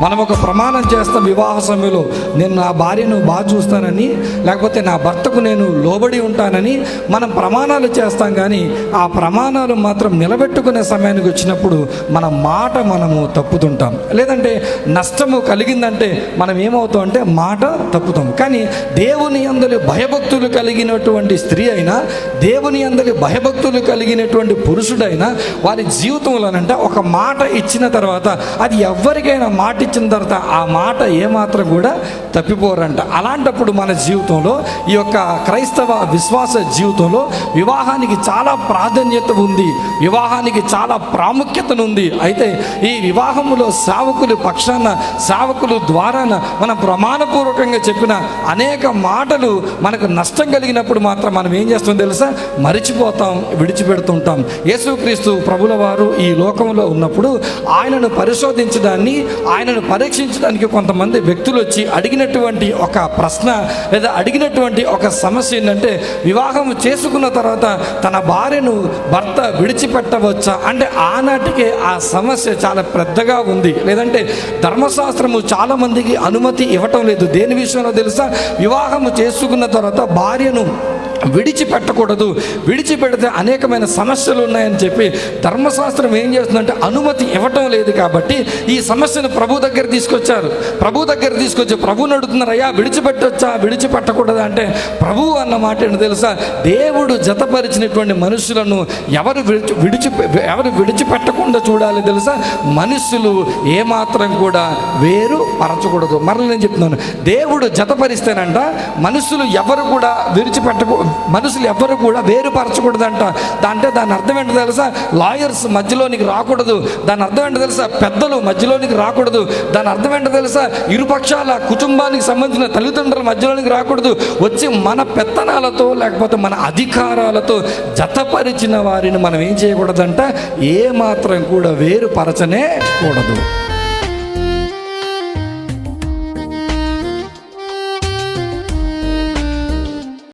మనం ఒక ప్రమాణం చేస్తాం వివాహ సమయంలో నేను నా భార్యను బాగా చూస్తానని లేకపోతే నా భర్తకు నేను లోబడి ఉంటానని మనం ప్రమాణాలు చేస్తాం కానీ ఆ ప్రమాణాలు మాత్రం నిలబెట్టుకునే సమయానికి వచ్చినప్పుడు మన మాట మనము తప్పుతుంటాం. లేదంటే నష్టము కలిగిందంటే మనం ఏమవుతాం అంటే మాట తప్పుతాం. కానీ దేవుని అందరి భయభక్తులు కలిగినటువంటి స్త్రీ అయినా దేవుని అందరి భయభక్తులు కలిగినటువంటి పురుషుడైనా వారి జీవితంలోనంటే ఒక మాట ఇచ్చిన తర్వాత అది ఎవరికైనా మాట ఇచ్చిన తర్వాత ఆ మాట ఏమాత్రం కూడా తప్పిపోరంట. అలాంటప్పుడు మన జీవితంలో ఈ యొక్క క్రైస్తవ విశ్వాస జీవితంలో వివాహానికి చాలా ప్రాధాన్యత ఉంది. వివాహానికి చాలా ప్రాముఖ్యతనుంది. అయితే ఈ వివాహములో సేవకులు పక్షాన సేవకులు ద్వారాన మన ప్రమాణపూర్వకంగా చెప్పిన అనేక మాటలు మనకు నష్టం కలిగినప్పుడు మాత్రం మనం ఏం చేస్తాం తెలుసా? మరిచిపోతాం విడిచిపెడుతుంటాం. యేసుక్రీస్తు ప్రభుల వారు ఈ లోకంలో ఉన్నప్పుడు ఆయనను పరిశోధించడాన్ని ఆయనను పరీక్షించడానికి కొంతమంది వ్యక్తులు వచ్చి అడిగిన అడిగినటువంటి ఒక ప్రశ్న లేదా అడిగినటువంటి ఒక సమస్య ఏంటంటే వివాహం చేసుకున్న తర్వాత తన భార్యను భర్త విడిచిపెట్టవచ్చా? అంటే ఆనాటికే ఆ సమస్య చాలా పెద్దగా ఉంది. లేదంటే ధర్మశాస్త్రము చాలామందికి అనుమతి ఇవ్వటం లేదు. దేని విషయంలో తెలుసా? వివాహము చేసుకున్న తర్వాత భార్యను విడిచిపెట్టకూడదు. విడిచిపెడితే అనేకమైన సమస్యలు ఉన్నాయని చెప్పి ధర్మశాస్త్రం ఏం చేస్తుందంటే అనుమతి ఇవ్వటం లేదు కాబట్టి ఈ సమస్యను ప్రభు దగ్గర తీసుకొచ్చారు. ప్రభు దగ్గర తీసుకొచ్చి ప్రభుని అడుగుతున్నారు అయ్యా విడిచిపెట్టొచ్చా? విడిచిపెట్టకూడదా? అంటే ప్రభు అన్న మాట తెలుసా? దేవుడు జతపరిచినటువంటి మనుషులను ఎవరు విడిచి విడిచి ఎవరు విడిచిపెట్టకుండా చూడాలి తెలుసా? మనుషులు ఏమాత్రం కూడా వేరు పరచకూడదు. మరల నేను చెప్తున్నాను. దేవుడు జతపరిస్తేనంట మనుషులు ఎవరు కూడా విడిచిపెట్టకూ మనుషులు ఎవరు కూడా వేరుపరచకూడదంట. అంటే దాని అర్థం ఏంటో తెలుసా? లాయర్స్ మధ్యలోనికి రాకూడదు. దాని అర్థం ఏంటో తెలుసా? పెద్దలు మధ్యలోనికి రాకూడదు. దాని అర్థం ఏంటో తెలుసా? ఇరుపక్షాల కుటుంబానికి సంబంధించిన తల్లిదండ్రుల మధ్యలోనికి రాకూడదు. వచ్చి మన పెత్తనాలతో లేకపోతే మన అధికారాలతో జతపరిచిన వారిని మనం ఏం చేయకూడదంట? ఏ మాత్రం కూడా వేరుపరచనే కూడదు.